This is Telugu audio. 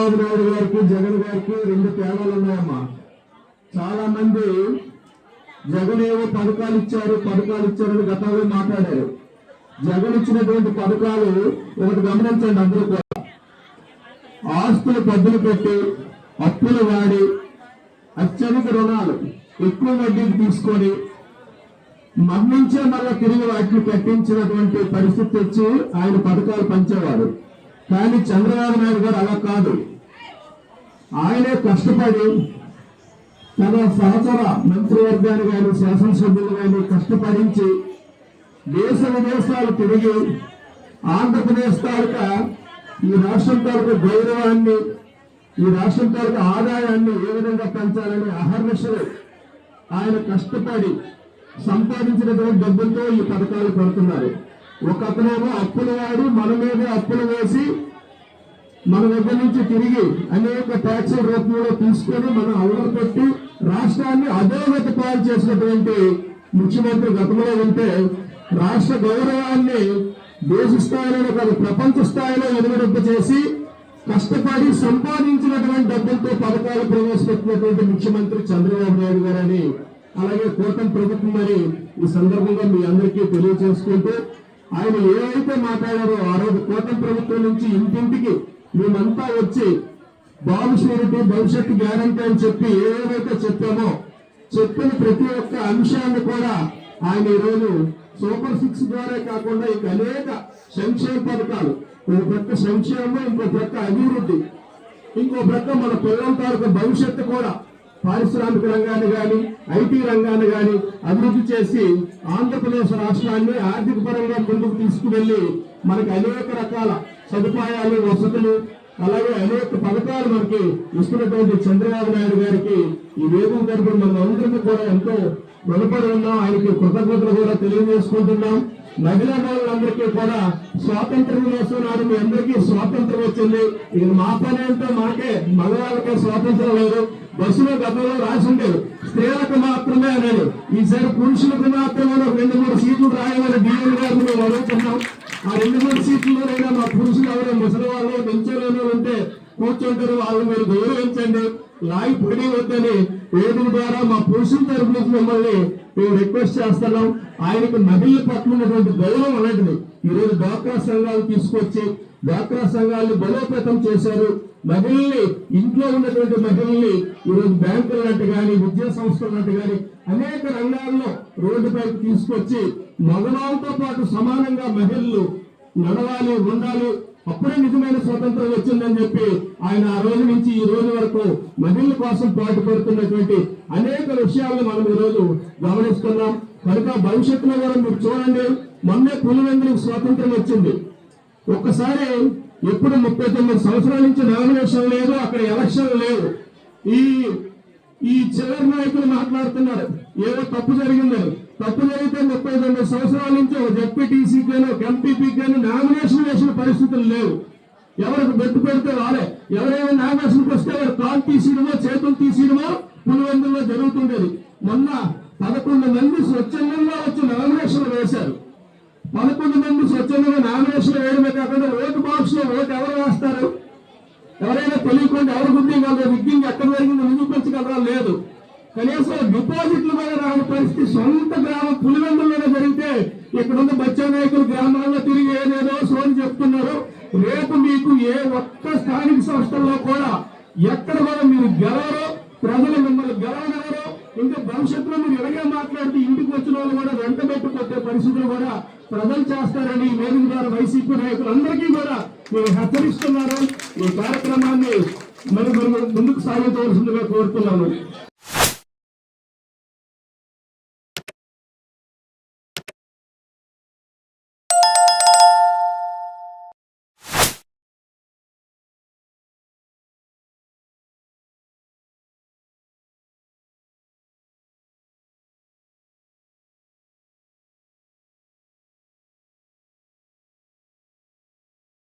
చంద్రబాబు నాయుడు గారికి జగన్ గారికి రెండు తేడాలు ఉన్నాయమ్మా. చాలా మంది జగన్ ఏవో పథకాలు ఇచ్చారు పథకాలు ఇచ్చారని గతంలో మాట్లాడారు. జగన్ ఇచ్చినటువంటి పథకాలు ఒకటి గమనించండి అందరూ కూడా. ఆస్తులు పద్దులు పెట్టి అప్పులు వాడి అత్యధిక రుణాలు ఎక్కువ వడ్డీకి తీసుకొని మరణించే మళ్ళా తిరిగి వాటిని కట్టించినటువంటి పరిస్థితి వచ్చి ఆయన పథకాలు పంచేవాడు కానీ చంద్రబాబు నాయుడు గారు అలా కాదు. ఆయనే కష్టపడి తన సహచర మంత్రివర్గాన్ని కానీ శాసనసభ్యులు కానీ కష్టపడించి దేశ విదేశాలు తిరిగి ఆంధ్రప్రదేశ్ తాలూకా ఈ రాష్ట్రం తాలూకా గౌరవాన్ని ఈ రాష్ట్రం తాలూకా ఆదాయాన్ని ఏ విధంగా పెంచాలని అహర్నిశలు ఆయన కష్టపడి సంపాదించినటువంటి డబ్బులతో ఈ పథకాలు పెడుతున్నారు. ఒకతనేమో అప్పులు వాడి మన మీద అప్పులు వేసి మన దగ్గర నుంచి తిరిగి అనేక ట్యాక్స్ రూపంలో తీసుకొని మనం అమలు పెట్టి రాష్ట్రాన్ని అధోగత పాలు చేసినటువంటి ముఖ్యమంత్రి గతంలో ఉంటే రాష్ట్ర గౌరవాన్ని దేశ స్థాయిలో కాదు ప్రపంచ స్థాయిలో ఎదుగుదొక్క చేసి కష్టపడి సంపాదించినటువంటి డబ్బులతో పథకాలు ప్రవేశపెట్టినటువంటి ముఖ్యమంత్రి చంద్రబాబు నాయుడు గారని అలాగే కూటమి ప్రభుత్వం అని ఈ సందర్భంగా మీ అందరికీ తెలియజేసుకుంటూ ఆయన ఏవైతే మాట్లాడారో ఆ రోజు కూటమి ప్రభుత్వం నుంచి ఇంటింటికి మేమంతా వచ్చి బాబు షూరిటీ భవిష్యత్తు గ్యారంటీ అని చెప్పి ఏవైతే చెప్పామో చెప్పిన ప్రతి ఒక్క అంశాన్ని కూడా ఆయన ఈరోజు సూపర్ సిక్స్ ద్వారా కాకుండా ఇక అనేక సంక్షేమ పథకాలు ఒక ప్రక్క సంక్షేమం ఇంకో ప్రక్క అభివృద్ధి ఇంకో ప్రక్క మన పిల్లల తాలూకు భవిష్యత్తు కూడా పారిశ్రామిక రంగాన్ని కానీ ఐటీ రంగాన్ని కానీ అభివృద్ధి చేసి ఆంధ్రప్రదేశ్ రాష్ట్రాన్ని ఆర్థిక పరంగా ముందుకు తీసుకువెళ్ళి మనకి అనేక రకాల సదుపాయాలు వసతులు అలాగే అనేక పథకాలు మనకి ఇస్తున్నటువంటి చంద్రబాబు నాయుడు గారికి ఈ వేదిక తరపున మన అందరికీ కూడా ఎంతో రుణపడి ఉన్నాం. ఆయనకి కృతజ్ఞతలు కూడా తెలియజేసుకుంటున్నాం. మహిళా వాళ్ళందరికీ కూడా స్వాతంత్రం నాడు మీ అందరికీ స్వాతంత్రం వచ్చింది. ఇది మా పని అంటే మాకే మగవాళ్ళకే స్వాతంత్రం లేదు. బస్సులో గతంలో రాసిండేది స్త్రీలకు మాత్రమే అనేది. ఈసారి పురుషులకు మాత్రమే రెండు మూడు సీట్లు రాయాలని డిఎల్ గారిని మేము అడుగుతున్నాం. ఆ రెండు మూడు సీట్లలోనైనా మా పురుషులు ఎవరైనా ముసలి వాళ్ళు పెంచలేని ఉంటే కూర్చుంటారు. వాళ్ళు మీరు గౌరవించండి. లాగి పొడి వద్దని వేదిక ద్వారా మా పురుషుల తరపు నుంచి మిమ్మల్ని మేము రిక్వెస్ట్ చేస్తున్నాం. ఆయనకు నగల పట్ల ఉన్నటువంటి గౌరవం అలాంటిది. ఈరోజు డ్వాక్రా సంఘాలు తీసుకొచ్చి డ్వాక్రా సంఘాలను బలోపేతం చేశారు. మహిళల్ని ఇంట్లో ఉన్నటువంటి మహిళల్ని ఈరోజు బ్యాంకులు లాంటి కానీ విద్యా సంస్థలు లాంటి కానీ అనేక రంగాల్లో రోడ్డుపైకి తీసుకొచ్చి మగవాళ్ళతో పాటు సమానంగా మహిళలు నడవాలి ఉండాలి అప్పుడే నిజమైన స్వతంత్రం వచ్చిందని చెప్పి ఆయన ఆ రోజు నుంచి ఈ రోజు వరకు మహిళల కోసం పాటుపడుతున్నటువంటి అనేక విషయాలను మనం ఈ రోజు గమనిస్తున్నాం. కనుక భవిష్యత్తులో కూడా మీరు చూడండి. మొన్నే పులివెందులకు స్వాతంత్రం వచ్చింది. ఒక్కసారి ఎప్పుడు ముప్పై తొమ్మిది సంవత్సరాల నుంచి నామినేషన్ లేదు అక్కడ ఎలక్షన్ లేవు ఈ ఈ చివరి నాయకులు మాట్లాడుతున్నారు. ఏదో తప్పు జరిగిందో. తప్పు జరిగితే ముప్పై తొమ్మిది సంవత్సరాల నుంచి ఒక జడ్పీటీసీ కానీ ఒక ఎంపీపీ కానీ నామినేషన్ వేసిన పరిస్థితులు లేవు. ఎవరికి బెట్టు పెడితే వాళ్ళే ఎవరైనా నామినేషన్కి వస్తే వారు కాలు తీసేయడమో చేతులు తీసేయడమో పులివెందుల్లో జరుగుతుండేది. మొన్న పదకొండు మంది స్వచ్ఛందంగా వచ్చి నామినేషన్లు వేశారు. పదకొండు మంది స్వచ్ఛందంగా నామినేషన్ వేయడమే కాకుండా ఓటు బాక్స్లో ఓటు ఎవరు వేస్తారు? ఎవరైనా తెలియకుండా ఎవరు గుర్తించగలరు రిగ్గింగ్ ఎక్కడ జరిగిందో నిరూపించగలరా? లేదు. కనీసం డిపాజిట్లు మీద రాని పరిస్థితి సొంత గ్రామం పులివెందుల్లోనే జరిగితే ఇక్కడ ఉన్న బచ్చా నాయకులు గ్రామాల్లో తిరిగి ఏదేదో సోని చెప్తున్నారు. రేపు మీకు ఏ ఒక్క స్థానిక సంస్థల్లో కూడా ఎక్కడ కూడా మీరు గెలవరు ప్రజలు మిమ్మల్ని గెలవగలరు ఇంకా భవిష్యత్తులో మీరు ఎలాగే మాట్లాడితే ఇంటికి వచ్చిన వాళ్ళు కూడా వెంట పెట్టుకొచ్చే పరిస్థితులు కూడా ప్రజలు చేస్తారని ఈ వేదిక ద్వారా వైసీపీ నాయకులందరికీ కూడా మేము హెచ్చరిస్తున్నారు ఈ కార్యక్రమాన్ని మరి మనం ముందుకు సాగించవలసిందిగా కోరుతున్నాను.